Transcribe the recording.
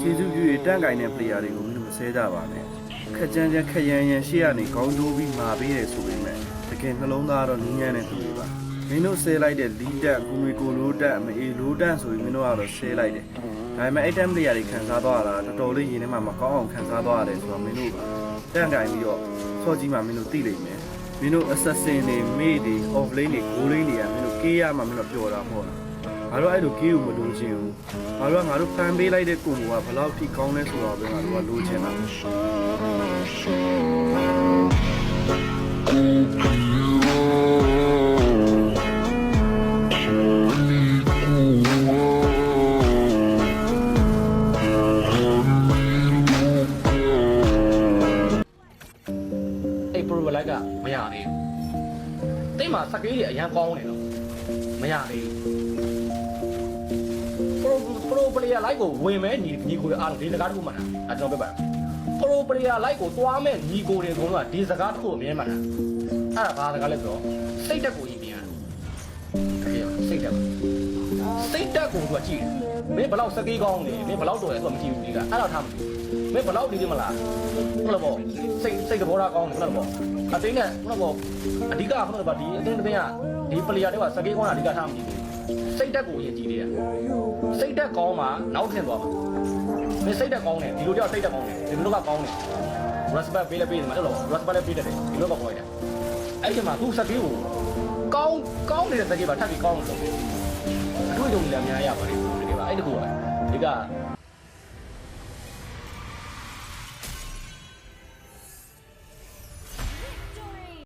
ကျေးဇူးပြု၍တန့်ကင်တဲ့ player တွေကိုမင်းတို့မဆဲကြပါနဲ့ခက်ကြမ်းကြမ်းခက်ရမ်းရမ်းရှေ့ကနေခေါင်းတိုးပြီးမာပေးတယ်ဆိုပေမဲ့တကယ်နှလုံးသားတော့နင်းညံ့တဲ့သူတွေပါမင်းတို့ဆဲလိုက်တဲ့လီတက်ကိုမီကိုလိုတက်မအေလိုတက်ဆိုပြီးမင်းတို့ကတော့ဆဲလိုက်တယ်ဒါပေမဲ့အဲ့တမ် player တွေခံစားသွားတာတော်တော်လေးရင်ထဲမှာမကောင်းအောင်ခံစားသွားရတယ်ဆိုတော့မင်းတို့တန့်ကင်ပြီးတော့စောကြီးမှမင်းတို့သိလိမ့်မယ်မင်းတို့ assassin တွေမေ့တွေ off lane တွေ goal lane တွေကမင်းတို့ကေးရမှမင်းတို့ပျော်တာမဟုတ်လား ငါတို့အဲ့လိုကေးကိုမလိုချင်ဘူးငါတို့ကငါတို့ဖန်ပေးလိုက်တဲ့ကိုကဘယ်လောက်ထိကောင်းလဲဆိုတော့ပဲငါတို့ကလိုချင်တာအဲ့ pro လိုက်ကမရသေးဘူးတိတ်မှာစကေးတွေအရန်ကောင်းနေတော့မရသေးဘူး pro pro player like ကိုဝင်မဲ့ညီညီကိုတွေအားလုံးဒီစကားတစ်ခုမှန်တာအဲကျွန်တော်ပြောပါ pro player like ကိုသွားမဲ့ညီကိုတွေအကုန်လုံးကဒီစကားတစ်ခုအမြဲမှန်တာအဲ့ဒါဘာစကားလဲဆိုတော့စိတ်တက်ကိုကြီးပြန်တကယ်စိတ်တက်စိတ်တက်ကိုသူကကြည့်တယ်မင်းဘယ်လောက်စကေးကောင်းနေမင်းဘယ်လောက်တော်လဲသူကမကြည့်ဘူးဒီကအဲ့တော့ထားမကြည့်မင်းဘယ်လောက်ဒီဒီမလားဟုတ်လားပေါ့စိတ်စိတ်တဘောထားကောင်းတယ်ဟုတ်လားပေါ့အသိနဲ့ဟုတ်လားပေါ့အဓိကဟုတ်လားပေါ့ဒီအသိတဲ့ကဒီ player တွေကစကေးကောင်းတာအဓိကထားမကြည့်ဘူး စိတ်တက်ကိုရင်ကြည့်သေးတယ်စိတ်တက်ကောင်းမှနောက်ထင်သွားမှာမင်းစိတ်တက်ကောင်းတယ်ဒီလိုကြောက်စိတ်တက်ကောင်းတယ်ဒီလိုကကောင်းတယ် respect ပေးလဲပေးတယ်မှာအဲ့လို respect လဲပေးတယ်ဒီလိုကပေါ်ရတယ်အဲ့ဒီမှာသူစကေးကိုကောင်းကောင်းနေတဲ့စကေးပါထပ်ပြီးကောင်းလို့အတွေ့အကြုံတွေလည်းအများကြီးရပါတယ်တကယ်ပါအဲ့တကူကဒီက